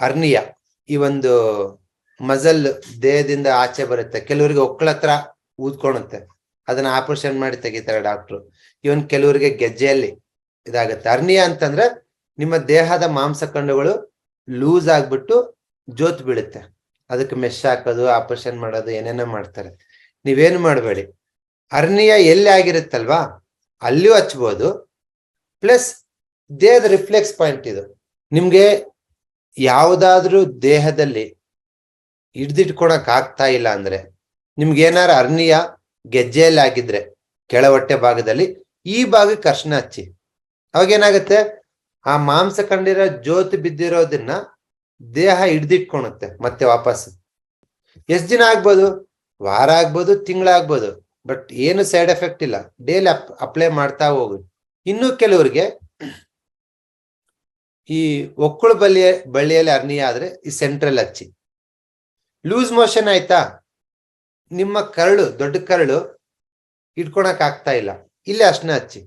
Hernia, ಈ ಒಂದು ಮಜಲ್ ದೇಹದಿಂದ ಆಚೆ ಬರುತ್ತೆ. ಕೆಲವರಿಗೆ ಒಕ್ಕಳ ಹತ್ರ ಊದ್ಕೊಳುತ್ತೆ ಅದನ್ನ ಆಪರೇಷನ್ ಮಾಡಿ ತೆಗಿತಾರೆ ಡಾಕ್ಟ್ರು. ಇವನ್ ಕೆಲವರಿಗೆ ಗೆಜ್ಜೆಯಲ್ಲಿ ಇದಾಗುತ್ತೆ. ಅರ್ನಿಯ ಅಂತಂದ್ರೆ ನಿಮ್ಮ ದೇಹದ ಮಾಂಸಖಂಡಗಳು ಲೂಸ್ ಆಗ್ಬಿಟ್ಟು ಜೋತ್ ಬೀಳುತ್ತೆ. ಅದಕ್ಕೆ ಮೆಶ್ ಹಾಕೋದು, ಆಪರೇಷನ್ ಮಾಡೋದು, ಏನೇನೋ ಮಾಡ್ತಾರೆ. ನೀವೇನು ಮಾಡಬೇಡಿ. ಅರ್ನಿಯ ಎಲ್ಲಿ ಆಗಿರುತ್ತಲ್ವಾ? ಅಲ್ಲಿಯೂ ಹಚ್ಬೋದು. ಪ್ಲಸ್ ದೇಹದ ರಿಫ್ಲೆಕ್ಸ್ ಪಾಯಿಂಟ್ ಇದು. ನಿಮ್ಗೆ ಯಾವುದಾದ್ರೂ ದೇಹದಲ್ಲಿ ಹಿಡ್ದಿಟ್ಕೊಳಕ್ ಆಗ್ತಾ ಇಲ್ಲ ಅಂದ್ರೆ ನಿಮ್ಗೆ ಏನಾರ ಅರ್ನಿಯ ಗೆಜ್ಜೆಯಲ್ಲಿ ಆಗಿದ್ರೆ ಕೆಳ ಹೊಟ್ಟೆ ಭಾಗದಲ್ಲಿ ಈ ಭಾಗ ಅರ್ಶನ ಹಚ್ಚಿ. ಅವಾಗ ಏನಾಗುತ್ತೆ ಆ ಮಾಂಸ ಕಂಡಿರೋ ಜ್ಯೋತಿ ಬಿದ್ದಿರೋದನ್ನ ದೇಹ ಹಿಡ್ದಿಟ್ಕೊಳುತ್ತೆ ಮತ್ತೆ ವಾಪಸ್. ಎಷ್ಟ್ ದಿನ ಆಗ್ಬೋದು? ವಾರ ಆಗ್ಬೋದು ತಿಂಗಳಾಗ್ಬೋದು ಬಟ್ ಏನು ಸೈಡ್ ಎಫೆಕ್ಟ್ ಇಲ್ಲ. ಡೈಲಿ ಅಪ್ಲೈ ಮಾಡ್ತಾ ಹೋಗಿ. ಇನ್ನು ಕೆಲವರಿಗೆ ಈ ಒಕ್ಕಳು ಬಲಿಯ, ಬಳ್ಳಿಯಲ್ಲಿ ಅರ್ನಿ ಆದ್ರೆ ಈ ಸೆಂಟ್ರಲ್ ಹಚ್ಚಿ ಲೂಸ್ ಮೋಷನ್ ಆಯ್ತಾ? ನಿಮ್ಮ ಕರಳು, ದೊಡ್ಡ ಕರಳು ಇಟ್ಕೊಳಕ್ ಆಗ್ತಾ ಇಲ್ಲ. ಇಲ್ಲೇ ಅಷ್ಟನ್ನ ಹಚ್ಚಿ